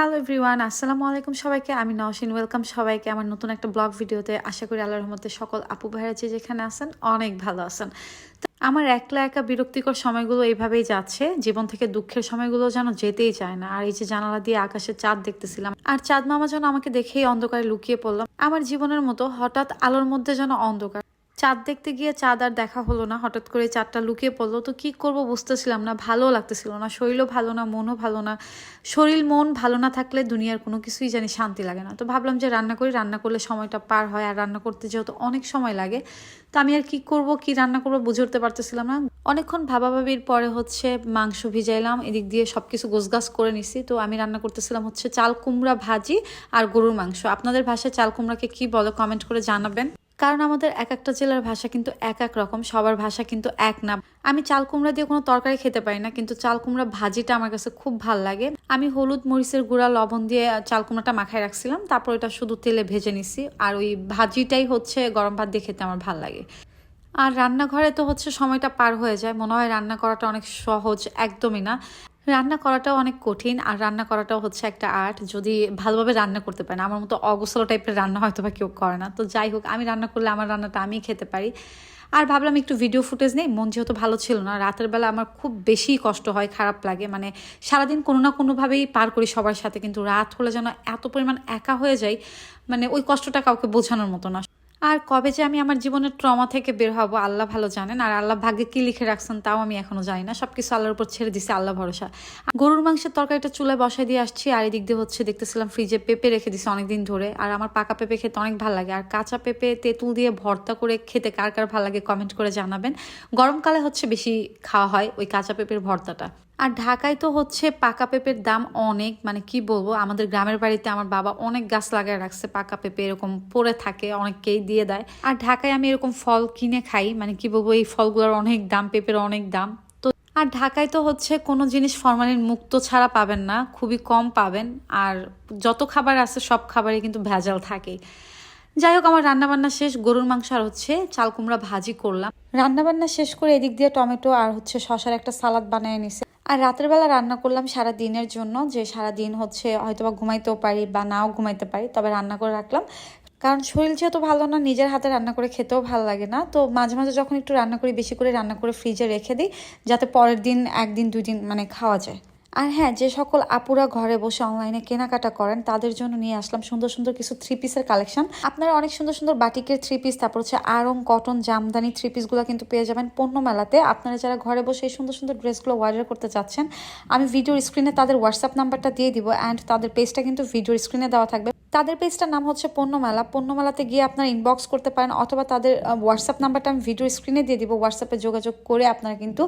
Hello everyone আসসালামু আলাইকুম সবাইকে। আমি নওশিন। ওয়েলকাম সবাইকে আমার নতুন একটা ব্লগ ভিডিওতে আশা করি আল্লাহর রহমতে সকল আপু ভাইরা যে যেখানে আছেন, অনেক ভালো আছেন। আমার একলা একা বিরক্তিকর সময়গুলো এইভাবেই যাচ্ছে। জীবন থেকে দুঃখের সময়গুলো যেন যেতেই চায় না। আর এই যে জানালা দিয়ে আকাশে চাঁদ দেখতেছিলাম, আর চাঁদ মামা যেন আমাকে দেখেই অন্ধকারে লুকিয়ে পড়লাম আমার জীবনের মতো হঠাৎ আলোর মধ্যে যেন অন্ধকার। চাঁদ দেখতে গিয়ে চাঁদ আর দেখা হলো না। হঠাৎ করে চাঁদটা লুকিয়ে পড়ল। তো কি করব বুঝতেছিলাম না। ভালো লাগতেছিল না। শরীরও ভালো না, মনও ভালো না। শরীর, মন ভালো না থাকলে দুনিয়ার কোনো কিছুই জানি শান্তি লাগে না। তো ভাবলাম যে রান্না করি। রান্না করলে সময়টা পার হয়। আর রান্না করতে যেহেতু অনেক সময় লাগে, তো আমি আর কি করব, কি রান্না করব বুঝে উঠতে পারতেছিলাম না। অনেকক্ষণ ভাবাভাবির পরে হচ্ছে মাংস ভিজাইলাম এদিক দিয়ে সব কিছু গোছগাছ করে নিছি। তো আমি রান্না করতেছিলাম হচ্ছে চাল কুমড়া ভাজি আর গরুর মাংস। আপনাদের ভাষায় চাল কুমড়াকে কি বলে কমেন্ট করে জানাবেন। কারণ আমাদের এক একটা জেলার ভাষা কিন্তু এক এক রকম, সবার ভাষা কিন্তু এক না। আমি চাল কুমড়া দিয়ে কোনো তরকারি খেতে পারি না, কিন্তু চাল কুমড়া ভাজিটা আমার কাছে খুব ভালো লাগে। আমি হলুদ মরিচের গুঁড়া, লবণ দিয়ে চাল কুমড়াটা মাখায় রাখছিলাম, তারপর এটা শুধু তেলে ভেজে নিছি। আর ওই ভাজিটাই হচ্ছে গরম ভাত দিয়ে খেতে আমার ভালো লাগে। আর রান্নাঘরে তো হচ্ছে সময়টা পার হয়ে যায়, মনে হয় রান্না করাটা অনেক সহজ, একদমই না। রান্না করাটাও অনেক কঠিন, আর রান্না করাটাও হচ্ছে একটা আর্ট। যদি ভালোভাবে রান্না করতে পারে না আমার মতো অগোছালো টাইপের রান্না হয়তো বা কেউ করে না। তো যাই হোক, আমি রান্না করলে আমার রান্নাটা আমি খেতে পারি। আর ভাবলাম একটু ভিডিও ফুটেজ নেই, মন যেহেতু ভালো ছিল না, রাতের বেলা আমার খুব বেশি কষ্ট হয়, খারাপ লাগে। মানে সারাদিন কোনো না কোনোভাবেই পার করি সবার সাথে, কিন্তু রাত হলে যেন এত পরিমাণ একা হয়ে যাই মানে ওই কষ্টটা কাউকে বোঝানোর মতো না। আর কবে যে আমি আমার জীবনের ট্রমা থেকে বের হব, আল্লাহ ভালো জানেন। আর আল্লাহ ভাগ্যে কি লিখে রাখছেন তাও আমি এখনও জানি না। সবকিছু আল্লাহর উপর ছেড়ে দিছি, আল্লাহ ভরসা। গরুর মাংসের তরকারিটা চুলায় বসাই দিয়ে আসছি, আর এদিক দিয়ে হচ্ছে দেখতেছিলাম ফ্রিজে পেঁপে রেখে দিছি অনেকদিন ধরে। আর আমার পাকা পেঁপে খেতে অনেক ভালো লাগে। আর কাঁচা পেঁপে তেঁতুল দিয়ে ভর্তা করে খেতে কার কার ভালো লাগে কমেন্ট করে জানাবেন। গরমকালে হচ্ছে বেশি খাওয়া হয় ওই কাঁচা পেঁপের ভর্তাটা। আর ঢাকায় তো হচ্ছে পাকা পেঁপের দাম অনেক মানে কি বলব, আমাদের গ্রামের বাড়িতে আমার বাবা অনেক গাছ লাগায় রাখছে পাকা পেঁপে, এরকম পড়ে থাকে অনেককেই দিয়ে দেয়। আর ঢাকায় আমি এরকম ফল কিনে খাই মানে কি বলব, এই ফলগুলোর অনেক দাম, পেঁপের অনেক দাম। তো আর ঢাকায় তো হচ্ছে কোনো জিনিস ফরমালিন মুক্ত ছাড়া পাবেন না, খুবই কম পাবেন। আর যত খাবার আছে সব খাবারে কিন্তু ভেজাল থাকেই। যাই হোক, আমার রান্নাবান্না শেষ, গরুর মাংস আর হচ্ছে চাল কুমড়া ভাজি করলাম। রান্নাবান্না শেষ করে এদিক দিয়ে টমেটো আর হচ্ছে শশার একটা সালাদ বানিয়ে নিছে। আর রাতের বেলা রান্না করলাম সারা দিনের জন্য, যে সারা দিন হচ্ছে হয়তো বা ঘুমাইতেও পারি বা নাও ঘুমাইতে পারি, তবে রান্না করে রাখলাম। কারণ শরীর যেহেতু ভালো না, নিজের হাতে রান্না করে খেতেও ভালো লাগে না। তো মাঝে মাঝে যখন একটু রান্না করি, বেশি করে রান্না করে ফ্রিজে রেখে দিই, যাতে পরের দিন একদিন, দুই দিন মানে খাওয়া যায়। আর হ্যাঁ যে সকল আপুরা ঘরে বসে অনলাইনে কেনাকাটা করেন, তাদের জন্য নিয়ে আসলাম সুন্দর সুন্দর কিছু থ্রি পিসের কালেকশন আপনারা অনেক সুন্দর সুন্দর বাটিকের থ্রি পিস তারপর হচ্ছে আরং কটন, জামদানি থ্রি পিসগুলো কিন্তু পেয়ে যাবেন পণ্য মেলাতে। আপনারা যারা ঘরে বসে এই সুন্দর সুন্দর ড্রেসগুলো অর্ডার করতে চাচ্ছেন, আমি ভিডিওর স্ক্রিনে তাদের হোয়াটসঅ্যাপ নাম্বারটা দিয়ে দিব অ্যান্ড তাদের পেজটা কিন্তু ভিডিওর স্ক্রিনে দেওয়া থাকবে। তাদের পেজটার নাম হচ্ছে পণ্যমেলা পণ্যমেলাতে গিয়ে আপনারা ইনবক্স করতে পারেন অথবা তাদের হোয়াটসঅ্যাপ নাম্বারটা আমি ভিডিও স্ক্রিনে দিয়ে দিব। হোয়াটসঅ্যাপে যোগাযোগ করে আপনারা কিন্তু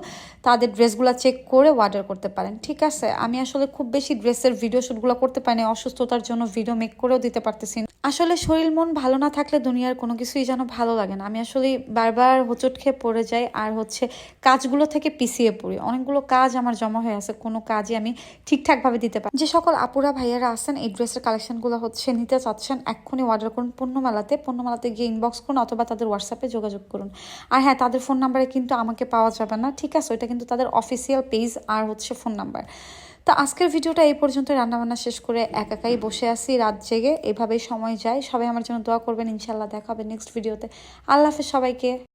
তাদের ড্রেসগুলো চেক করে অর্ডার করতে পারেন। ঠিক আছে? আমি আসলে খুব বেশি ড্রেসের ভিডিও শ্যুটগুলো করতে পারিনি, অসুস্থতার জন্য ভিডিও মেক করেও দিতে পারতেছি। আসলে শরীর মন ভালো না থাকলে দুনিয়ার কোনো কিছুই যেন ভালো লাগে না। আমি আসলে বারবার হোঁচট খেয়ে পড়ে যাই আর হচ্ছে কাজগুলো থেকে পিছিয়ে পড়ি। অনেকগুলো কাজ আমার জমা হয়ে আছে, কোনো কাজই আমি ঠিকঠাকভাবে দিতে পারি যে সকল আপুরা, ভাইয়ারা আছেন, এই ড্রেসের কালেকশনগুলো হচ্ছে নিতে চাচ্ছেন, এক্ষুনি অর্ডার করুন পণ্যমেলাতে। পণ্যমেলাতে গিয়ে ইনবক্স করুন অথবা তাদের হোয়াটসঅ্যাপে যোগাযোগ করুন। আর হ্যাঁ তাদের ফোন নাম্বারে কিন্তু আমাকে পাওয়া যাবে না, ঠিক আছে? ওইটা কিন্তু তাদের অফিসিয়াল পেজ আর হচ্ছে ফোন নাম্বার তো আজকের ভিডিওটা এই পর্যন্ত রান্নাবান্না শেষ করে একাকাই বসে আসি রাত জেগে। এভাবেই সময় যায়। সবাই আমার জন্য দোয়া করবেন। ইনশাল্লাহ দেখা হবে নেক্সট ভিডিওতে আল্লাহ হাফেজ সবাইকে।